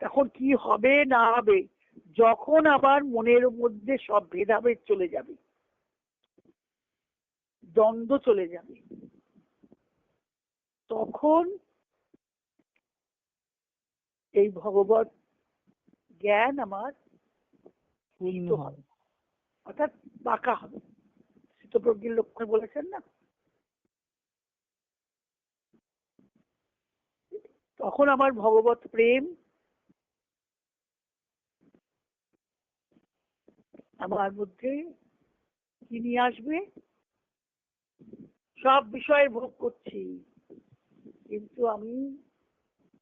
তখন কি হবে না হবে যখন আবার মনের মধ্যে সব ভেদাভেদ চলে যাবে দ্বন্দ্ব চলে যাবে তখন এই ভগবত জ্ঞান আমার হবে অর্থাৎ পাকা হবে। শীতপ্রজ্ঞের লক্ষণ বলেছেন না? তখন আমার ভগবত প্রেম আমার মধ্যে কি নিয়ে আসবে, সব বিষয়ে ভোগ করছি। কিন্তু আমি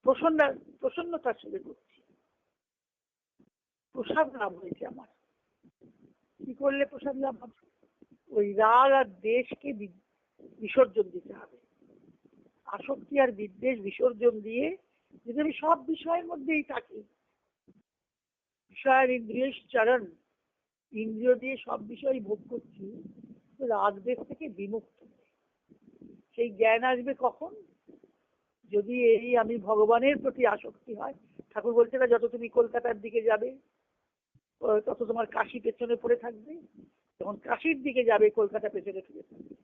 প্রসন্ন, প্রসন্নতার সাথে করছি। প্রসাদ লাভ হয়েছে আমার। কি করলে প্রসাদ লাভ হবে? ওই রাগ আর দেশকে বিসর্জন দিতে হবে। আসক্তি আর বিদ্বেষ বিসর্জন দিয়ে যদি আমি সব বিষয়ের মধ্যেই থাকি বিষয়ের ইন্দ্রিয় চরণ ইন্দ্রিয় দিয়ে সব বিষয় ভোগ করছি তো রাগ দেশ থেকে বিমুক্ত সেই জ্ঞান আসবে কখন? যদি এই আমি ভগবানের প্রতি আসক্তি হয়, ঠাকুর বলছে না যত তুমি কলকাতার দিকে যাবে, তত তোমার কাশি পেছনে পড়ে থাকবে। যখন কাশির দিকে যাবে কলকাতা পেছনে ফিরে থাকবে।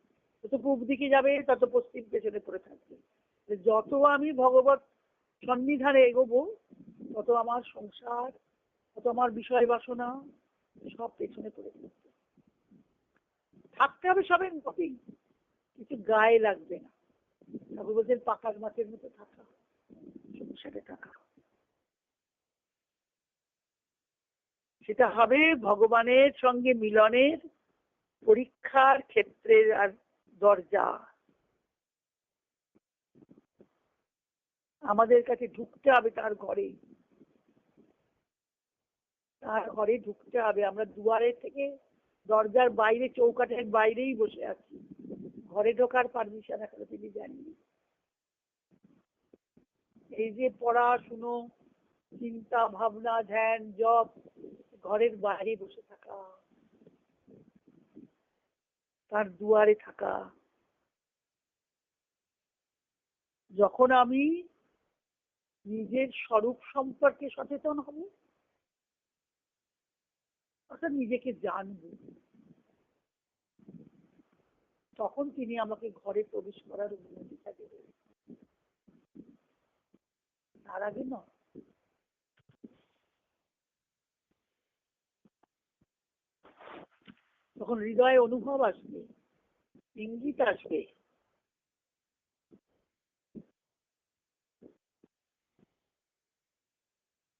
যত পূব দিকে যাবে, তত পশ্চিম পেছনে পড়ে থাকবে। যত আমি ভগবত সন্নিধানে এগোবো, তত আমার সংসার, তত আমার বিষয় বাসনা সব পেছনে পড়ে থাকবে থাকতে হবে সবের মতেই কিছু গায়ে লাগবে না। ঠাকুর বলছেন, পাকার মাছের মতো থাকা। সংসারে থাকা সেটা হবে ভগবানের সঙ্গে মিলনের পরীক্ষার ক্ষেত্রের আর দরজা। আমাদের কাছে ঢুকতে হবে তার ঘরে। তার ঘরে ঢুকতে হবে। আমরা দুয়ারে থেকে দরজার বাইরে, চৌকাঠের বাইরেই বসে আছি। ঘরে ঢোকার পারমিশন এখনও তিনি দেননি। এই যে পড়াশুনো, চিন্তা, ভাবনা, ধ্যান, জপ, ঘরের বাইরে বসে থাকা, তার দুয়ারে থাকা। যখন আমি নিজের স্বরূপ সম্পর্কে সচেতন হব অর্থাৎ নিজেকে জানব। তখন তিনি আমাকে ঘরে প্রবেশ করার অনুমতিটা দেবেন তার আগে নয়। তখন হৃদয়ে অনুভব আসবে, ইঙ্গিত আসবে,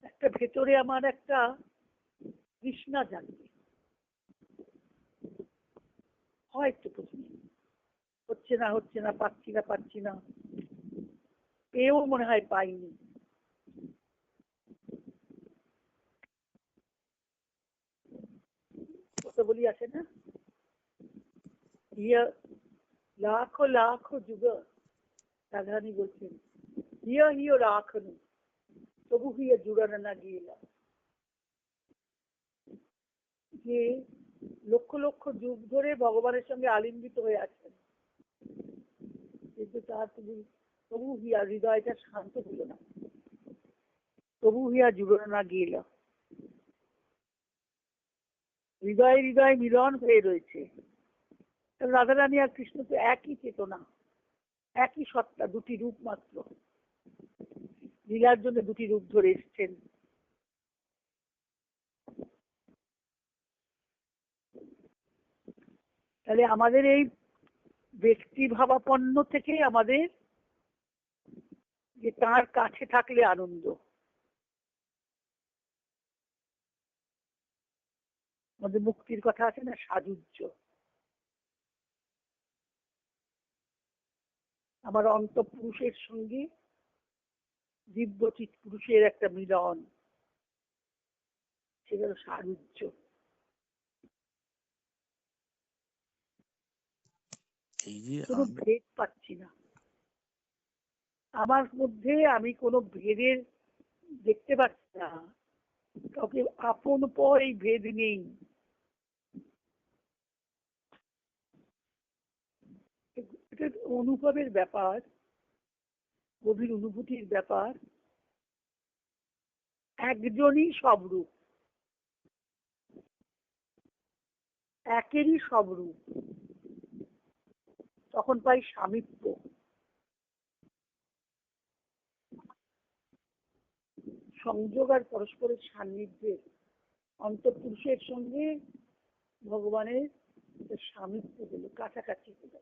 একটা ভেতরে আমার একটা তৃষ্ণা জাগবে হয়তো প্রথমে হচ্ছে না হচ্ছে না, পাচ্ছি না পাচ্ছি না। পেয়েও মনে হয় পাইনি। বলি আছে না? ইয়া লাখো লাখো যুগ, রাধারানী বলছেন হিয় হিয় রাখনু, তবু হিয় জুড়ানো না গিয়েলাম যে লক্ষ লক্ষ যুগ ধরে ভগবানের সঙ্গে আলিঙ্গিত হয়ে আছেন। কিন্তু তার তুমি তবু হিয়া হৃদয়টা শান্ত হল না। তবু হিয়া জুড়ানো না গিয়েল হৃদয় হৃদয় মিলন হয়ে রয়েছে। রাধারানী আর কৃষ্ণ তো একই চেতনা, একই সত্তা, দুটি রূপ মাত্র। লীলার জন্য দুটি রূপ ধরে এসছেন। তাহলে আমাদের এই ব্যক্তি ভাবাপন্ন থেকে আমাদের যে তার কাছে থাকলে আনন্দ। আমাদের মুক্তির কথা আছে না সাজুজ্য আমার অন্তপুরুষের সঙ্গে দিব্যচিত পুরুষের একটা মিলন। সেটা হলো সারুজ্য এই যে কোনো ভেদ পাচ্ছি না। আমার মধ্যে আমি কোনো ভেদের দেখতে পাচ্ছি না। কাউকে আপন পর এই ভেদ নেই। এটা অনুভবের ব্যাপার গভীর অনুভূতির ব্যাপার। একজনই সব রূপ। একেরই সব রূপ। তখন পাই স্বামিত্ব সংযোগ আর পরস্পরের সান্নিধ্যে অন্তঃপুরুষের সঙ্গে ভগবানের স্বামিত্ব হলো কাছাকাছি হলো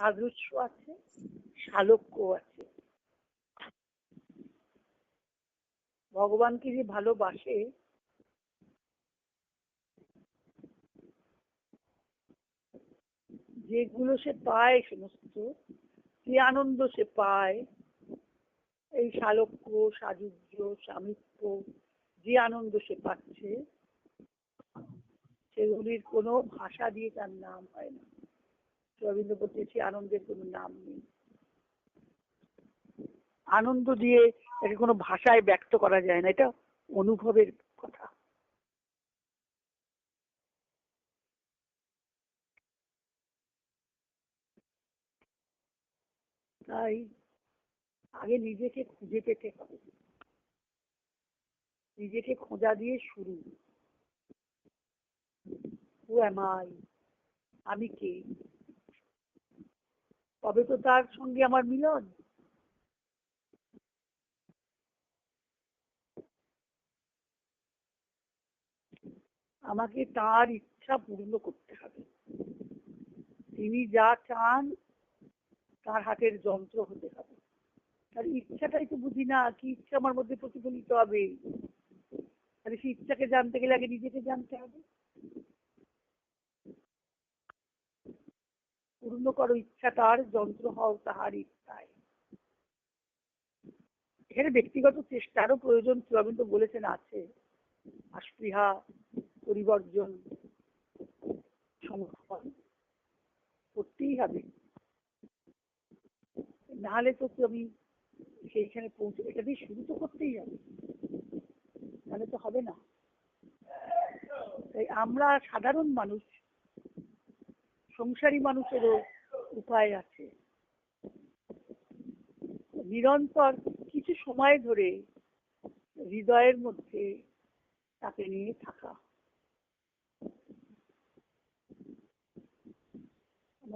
সাদৃশ্য আছে শালক্য আছে। ভগবানকে যে ভালোবাসে, যেগুলো সে পায় সমস্ত যে আনন্দ সে পায়, এই শালক্য, সাযুজ্য স্বামিত্ব যে আনন্দ সে পাচ্ছে, সেগুলির কোনো ভাষা দিয়ে তার নাম হয় না। রবীন্দ্র বলতে সে আনন্দের কোনো নাম নেই। আনন্দ দিয়ে একে কোনো ভাষায় ব্যক্ত করা যায় না, এটা অনুভবের কথা। তাই আগে নিজেকে খুঁজে পেতে হবে। নিজেকে খোঁজা দিয়ে শুরু। ও আমাই আমি কে? তবে তো তার সঙ্গে আমার মিলন। আমাকে তার ইচ্ছা পূর্ণ করতে হবে। তিনি যা চান, তার হাতের যন্ত্র হতে হবে। তার ইচ্ছাটাই তো বুঝি না, কি ইচ্ছা আমার মধ্যে প্রতিফলিত হবে? তাহলে সেই ইচ্ছাকে জানতে গেলে আগে নিজেকে জানতে হবে। পূর্ণ করো ইচ্ছা, তার যন্ত্র হও তাহার ইচ্ছায়। এখানে ব্যক্তিগত চেষ্টারও প্রয়োজন রবীন্দ্র বলেছেন, আছে। আস্পৃহা পরিবর্জন সমর্পণ করতেই হবে। নাহলে তো তুমি সেইখানে পৌঁছে এটা দিয়ে শুরু তো করতেই হবে। তাহলে তো হবে না। তাই আমরা সাধারণ মানুষ, সংসারী মানুষেরও উপায় আছে। নিরন্তর কিছু সময় ধরে হৃদয়ের মধ্যে তাকে নিয়ে থাকা।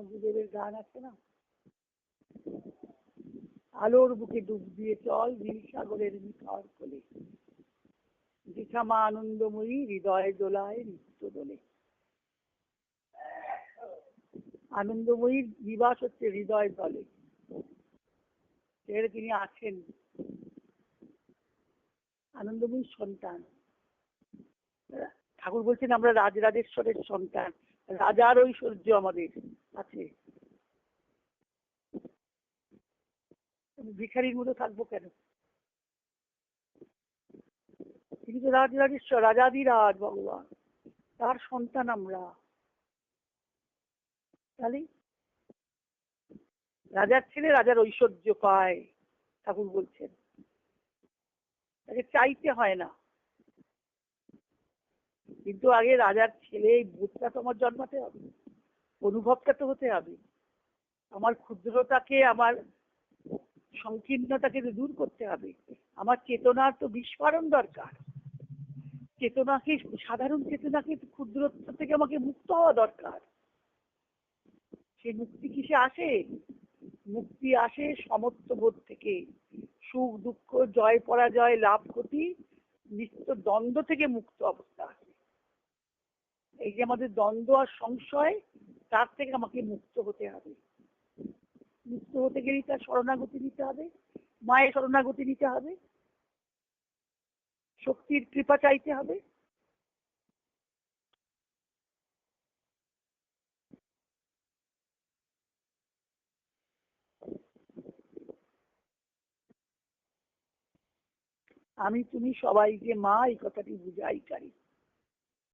গুরুদেবের গান আছে না? আলোর বুকে ডুব দিয়ে চল নীল সাগরের নিথর কোলে। দিশামা আনন্দময়ী হৃদয় দোলায় নিত্য দোলে। আনন্দময়ীর নিবাস হচ্ছে হৃদয় দলে। সেখানে তিনি আছেন আনন্দময়ীর সন্তান। ঠাকুর বলছেন, আমরা রাজরাজেশ্বরের সন্তান। রাজার ঐশ্বর্য আমাদের। আছে। ভিখারির মতো থাকব কেন? তিনি তো রাজরাজেশ্বর রাজাদিরাজ ভগবান। তার সন্তান আমরা। তাহলে? রাজার ছেলে রাজার ঐশ্বর্য পায়, ঠাকুর বলছেন। তাকে চাইতে হয় না। কিন্তু আগে রাজার ছেলে এই বোধটা তো আমার জন্মাতে হবে। অনুভবটা তো হতে হবে। আমার ক্ষুদ্রতাকে, আমার সংকীর্ণতাকে দূর করতে হবে। আমার চেতনার তো বিস্ফোরণ দরকার। চেতনাকে, সাধারণ চেতনাকে ক্ষুদ্রতা থেকে আমাকে মুক্ত হওয়া দরকার। সেই মুক্তি কিসে আসে? মুক্তি আসে সমত্ব বোধ থেকে। সুখ, দুঃখ, জয়, পরাজয়, লাভ, ক্ষতি, নিত্য দ্বন্দ্ব থেকে মুক্ত অবস্থা। আসে এই যে আমাদের দ্বন্দ্ব আর সংশয় তার থেকে আমাকে মুক্ত হতে হবে। মুক্ত হতে গেলেই তার শরণাগতি নিতে হবে, মায়ের শরণাগতি নিতে হবে, শক্তির কৃপা চাইতে হবে। আমি তুমি সবাইকে মা, এই কথাটি বুঝাই, কারি।